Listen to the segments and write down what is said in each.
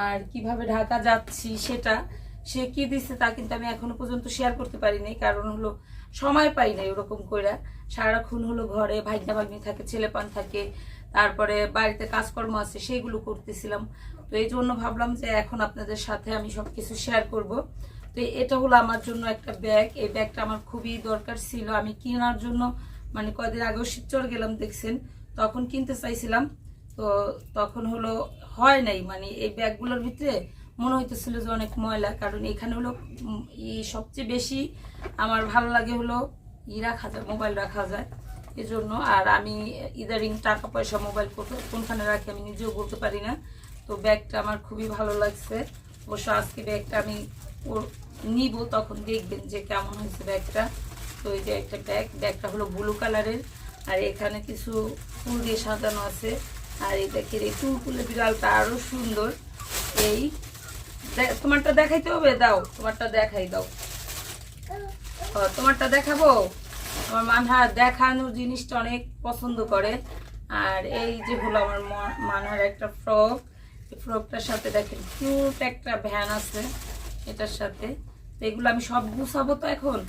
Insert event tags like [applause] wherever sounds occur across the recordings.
আর কীভাবে ঢাকা যাচ্ছি সেটা সে কি দিচ্ছে তা কিন্তু আমি এখনও পর্যন্ত শেয়ার করতে পারিনি। কারণ হলো সময় পাই না এরকম কইরা। সারাক্ষণ হলো ঘরে ভাইনা ভাগ্নি থাকে, ছেলেপান থাকে, তারপরে বাড়িতে কাজকর্ম আছে, সেইগুলো করতেছিলাম। তো এই জন্য ভাবলাম যে এখন আপনাদের সাথে আমি সব কিছু শেয়ার করব। তো এটা হলো আমার জন্য একটা ব্যাগ এই ব্যাগটা আমার খুবই দরকার ছিল। আমি কেনার জন্য মানে কয়দিন আগেও শিবচর গেলাম, দেখছেন? তখন কিনতে চাইছিলাম। তো তখন হলো হয় নাই মানে এই ব্যাগগুলোর ভিতরে মনে হইতেছিল যে অনেক ময়লা, কারণ এখানে হলো সবচেয়ে বেশি আমার ভালো লাগে হলো ই রাখা যায়, মোবাইল রাখা যায়। এজন্য আর আমি ইদারিং টাকা পয়সা মোবাইল কোনখানে রাখি আমি নিজেও বলতে পারি না। তো ব্যাগটা আমার খুবই ভালো লাগছে। অবশ্য আজকে ব্যাগটা আমি ওর নিব, তখন দেখবেন যে কেমন হয়েছে ব্যাগটা। তো এই যে একটা ব্যাগ, ব্যাগটা হলো ব্লু কালারের, আর এখানে কিছু ফুল দিয়ে সাজানো আছে। আর এই দেখেন, এই টুলকুলে বিড়ালটা আরও সুন্দর। এই তোমারটা দেখাইতে হবে? দাও, তোমারটা দেখাই দাও। তোমারটা দেখাবো? আমার মানহার দেখানোর জিনিসটা অনেক পছন্দ করে। আর এই যে হলো আমার মানহার একটা ফ্রক। এই ফ্রকটার সাথে দেখেন, কিউট একটা ভ্যান আছে এটার সাথে। এগুলো আমি সব গুছাবো তো এখন।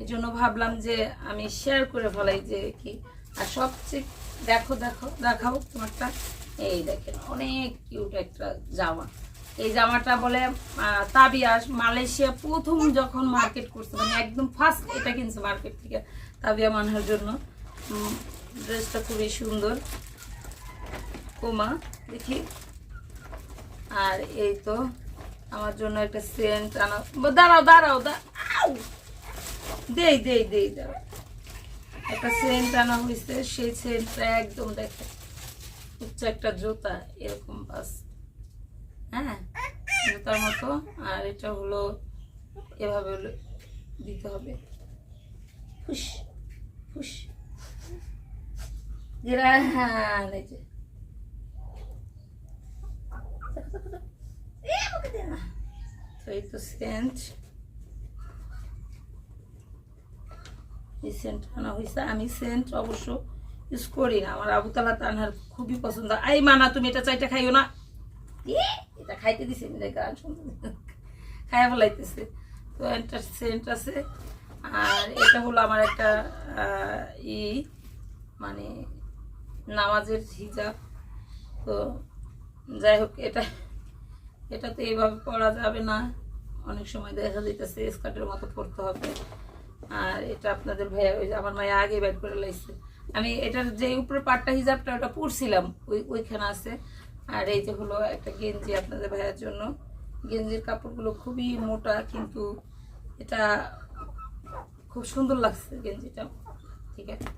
এই ভাবলাম যে আমি শেয়ার করে ফেলাই যে কি। আর সবচেয়ে দেখো দেখো, দেখাও তোমারটা। এই দেখেন, অনেক কিউট একটা জামা। এই জামাটা বলে তাবিয়াস মালয়েশিয়া প্রথম যখন মার্কেট করছে মানে একদম ফার্স্ট এটা কিনছে মার্কেট থেকে তাবিয়া মানহার জন্য। ড্রেসটা খুবই সুন্দর। কোমা দেখি। আর এই তো আমার জন্য একটা সেন্ট আনা দাঁড়াও দাঁড়াও দা- দেই দেই দেই, দাঁড়াও। একটা সেন্ট আনা হয়েছে, সেই সেন্টটা একদম দেখে হচ্ছে একটা জুতা, এরকম বাস। হ্যাঁ জুতার মতো, আর এটা হলো, এভাবে দিতে হবে। ফুস ফুস। যেটা হ্যাঁ এই যে। এই তো সেন্ট। এই সেন্ট আনা আমি সেন্ট অবশ্য ইউজ করি না। আমার আবু তালা তানহার খুবই পছন্দ। এই মানা, তুমি এটা চাইটা খাইও না। এটা খাইতে দিছে গান শুনতে খাইয়া ফেলাইতেছে। তো একটা সেন্ট আছে। আর এটা হলো আমার একটা ই মানে নামাজের হিজাব। তো যাই হোক, এটা এটা তো এইভাবে পরা যাবে না। অনেক সময় দেখা যাইতেছে, স্কার্টের মতো পরতে হবে। আর এটা আপনাদের ভাইয়া, ওই আমার মায়া আগে বের করে লাইছে। আমি এটার যে উপরে পাটটা, হিজাবটা, ওটা পরছিলাম। ওই, ওইখানে আছে। আর এই যে হলো একটা গেঞ্জি আপনাদের ভাইয়ার জন্য। গেঞ্জির কাপড়গুলো খুবই মোটা, কিন্তু এটা খুব সুন্দর লাগছে গেঞ্জিটা। ঠিক আছে?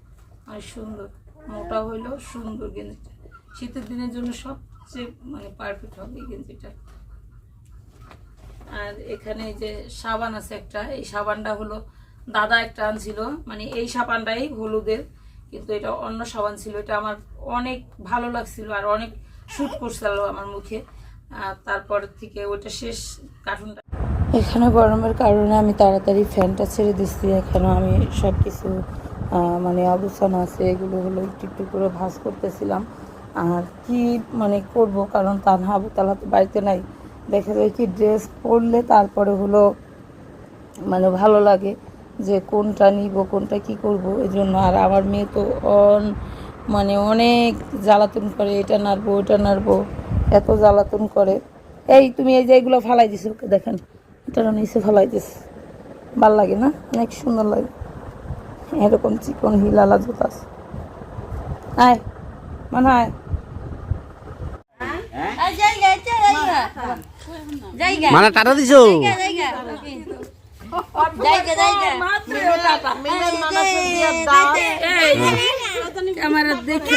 অনেক সুন্দর, মোটা হইলেও সুন্দর গেঞ্জিটা। শীতের দিনের জন্য সবচেয়ে মানে পারফেক্ট হবে এই গেঞ্জিটা। আর এখানে যে সাবান আছে একটা, এই সাবানটা হলো দাদা একটা আনছিল মানে এই সাবানটাই হলুদের, কিন্তু এটা অন্য সাবান ছিল, এটা আমার অনেক ভালো লাগছিল আর অনেক শ্যুট করছিল আমার মুখে। তারপর থেকে ওইটা শেষ কার্টুনটা। এখানে গরমের কারণে আমি তাড়াতাড়ি ফ্যানটা ছেড়ে দিচ্ছি, এখানে আমি সব কিছু মানে অবস্থান আছে, এগুলো হলো একটু একটু করে ভাজ করতেছিলাম। আর কি মানে করব, কারণ তানহা আবু তালা তো বাড়িতে নাই। দেখা যায় কি ড্রেস পরলে তারপরে হলো মানে ভালো লাগে। যে কোনটা নিব কোনটা কি করব এই জন্য আর আমার মেয়ে তো অন মানে অনেক জ্বালাতন করে এটা নাড়বো ওটা নাড়বো এত জ্বালাতন করে। এই তুমি এই যে এগুলো ফালাই দিছো ওকে দেখেন এটা নিচে ফালাই দিস ভালো লাগে না? অনেক সুন্দর লাগে। এরকম চিকন হিলালা জুতা আছে। আয় মানে আয়। মানে টাটা দিছো? ক্যামেরা দেখে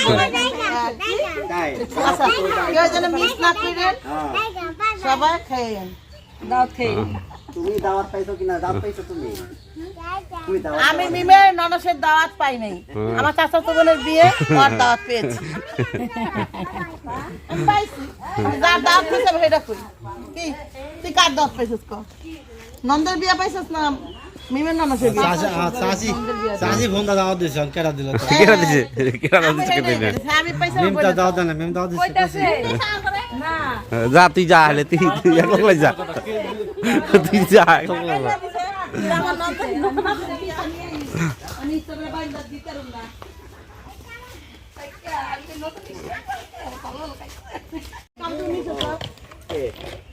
আচ্ছা সবাই দাওয়াত খেয়ে তুমি দাওয়াত পাইছো কিনা দাওয়াত পাইছো তুমি তুমি আমি মিমের ননসের দাওয়াত পাই নাই আমার চাচা তো বোনের বিয়ে ওর দাওয়াত পেয়েছি আমি পাইছি যার দাওয়াত পেয়েছে সেটা করি কি তুই কার দাওয়াত পাইছিস ক নন্দের বিয়ে পাইছিস না? মিমের ননসের বিয়ে চাষি চাষি ফোন দাওয়াত দিছে কেডা দিল? [laughs] কেরা দিছে? আমি দিছে? নাই করেছি। আমি আমার মেম তা বোনের দাওয়াত দেন দিছে না। যা তুই যা হলে তুই তুই একলা যা। তুই যা। আমি ইচ্ছা বাইন্দা দিতে পারুম না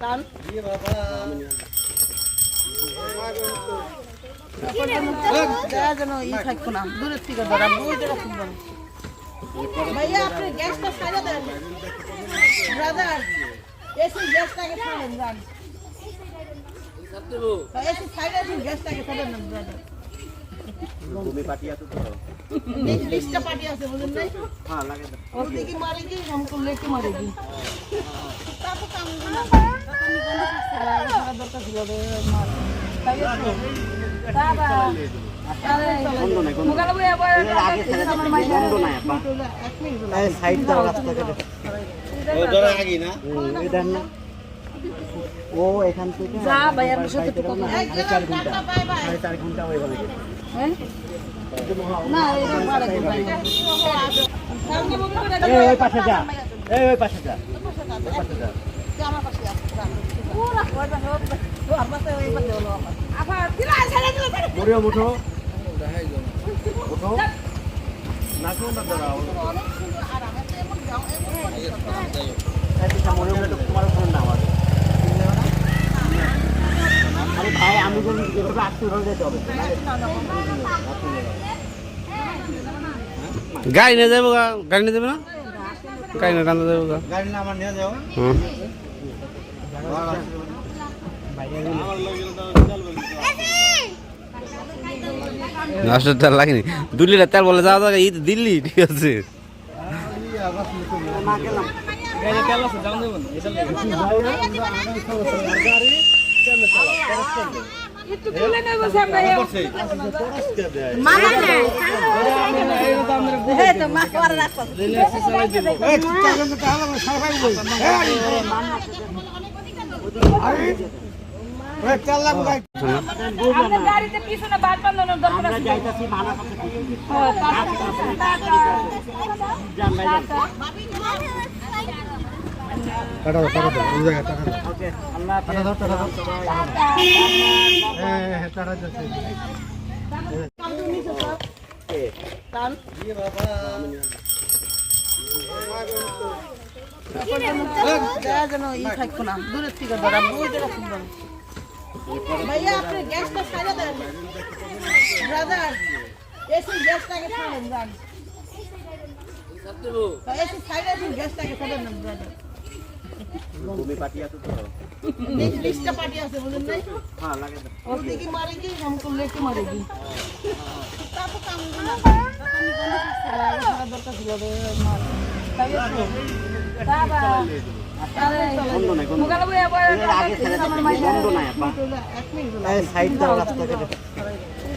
কান দেয়া যেন ই থাকব না দূরের থেকে ধরা বুঝতে রাখুন ভাইয়া আপনি গ্যাসটা সাইডে দেন ব্রাদার এসি গ্যাসটাকে ছাড়েন যান এসি সাইডে দিন গ্যাসটাকে ছাড়েন না ব্রাদার তুমি পার্টি আছো তো লিস্টটা পার্টি আছে বুঝলেন নাই হ্যাঁ লাগে তো। ওদিকে মারেগি हमको लेके मारेगी তারপর কাম না দরকার ছিল রে মার তাই বাবা বন্ধ ও ধরে আগি না এই দেন না ও এখান থেকে চার ঘণ্টা সাড়ে চার ঘণ্টা হয়ে গেল না এটা মারা সামনে বন্ধ করে এই ওই পাশে যা। এই ওই পাশে যা। ওই পাশে যা আমার পাশে। উঠো না কেউ না দাঁড়াও তোমার উপরে না আমার আরে ভাই আমি বলি যেভাবে আটকে ধরে যেতে হবে গাড়ি নিয়ে যাব গাড়ি নিয়ে যাবে। না গাড়ি নিয়ে টানতে যাব গাড়ি না আমার নিয়ে যাও। হুম। নষ্ট তেল লাগেনি। দু লিটার তেল বলে যাওয়া যাবে তো দিল্লি ঠিক আছে। মানা টাকা দাও টাকা দাও ওই জায়গায় টাকা দাও টাকা দাও টাকা দাও হ্যাঁ হ্যাঁ টাকা যাচ্ছে কান দেয়া যেন ভাইয়া আপনি গ্যাসটা সাজা দেন ব্রাদার এসে গ্যাসটাকে ফেলেন যান কি কাম করলে তা তো কাম দরকার ছিল নাই আপা এক মিনিট এই সাইড দাও রাস্তা কেটে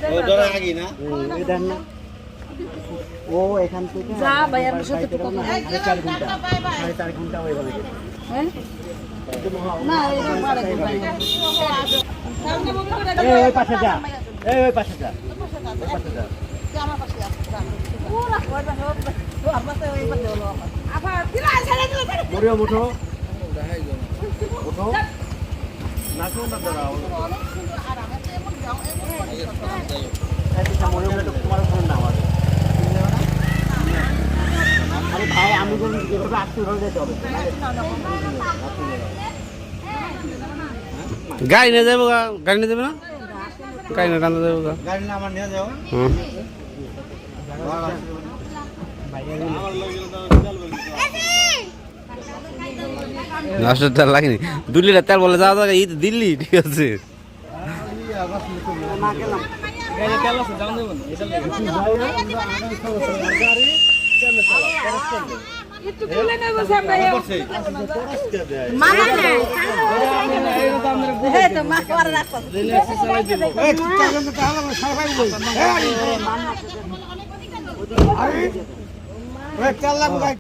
ও ধরে আগি না এই দেন না ও এখান থেকে যা। ভাইয়ার সাথে একটু কথা সাড়ে চার ঘণ্টা সাড়ে চার ঘণ্টা হয়ে গেল না ওই পাশে যা। এই ওই পাশে যা। ওই পাশে যা। আমার পাশে আছে হলো মরিও মুঠো উঠো। না কেউ না দাঁড়াও। মরিও মুঠো তোমার উপরে না আমার আরে ভাই আমি বলি যেভাবে আটকে ধরে যেতে হবে। গাড়ি নিয়ে যাব গা গাড়ি নিয়ে যাবে না? গাড়ি নিয়ে টানতে যাব। গা গাড়ি না আমার নিয়ে যাও। হুম। নষ্ট তেল লাগেনি। দু লিটার তেল বলে যাওয়া এই তো দিল্লি ঠিক আছে। না চার লাখ